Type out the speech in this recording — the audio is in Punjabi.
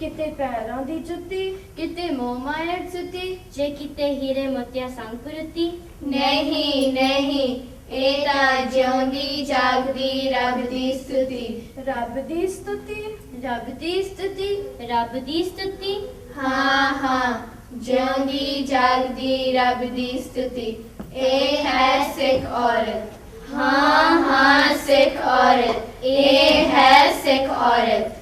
ਕਿਤੇ ਪੈਰਾਂ ਦੀ ਜੁੱਤੀ ਕਿਤੇ ਮੋਮਾਇਰ ਸੁਤੀ ਜੇ ਕਿਤੇ ਹੀਰੇ ਮੋਤੀਆ ਸੰਕ੍ਰਿਤੀ ਨਹੀਂ ਨਹੀਂ ਇਹ ਤਾਂ ਜਿਉਂਦੀ ਜਾਗਦੀ ਰੱਬ ਦੀ ਸਤੁਤੀ। ਰੱਬ ਦੀ ਸਤੁਤੀ ਰੱਬ ਦੀ ਸਤੁਤੀ ਰੱਬ ਦੀ ਸਤੁਤੀ। ਹਾਂ ਹਾਂ ਜਿਉਂਦੀ ਜਾਗਦੀ ਰੱਬ ਦੀ ਸਤੁਤੀ। ਇਹ ਹੈ ਸਿੱਖ ਔਰਤ। ਹਾਂ ਹਾਂ ਸਿੱਖ ਔਰਤ। ਇਹ ਹੈ ਸਿੱਖ ਔਰਤ।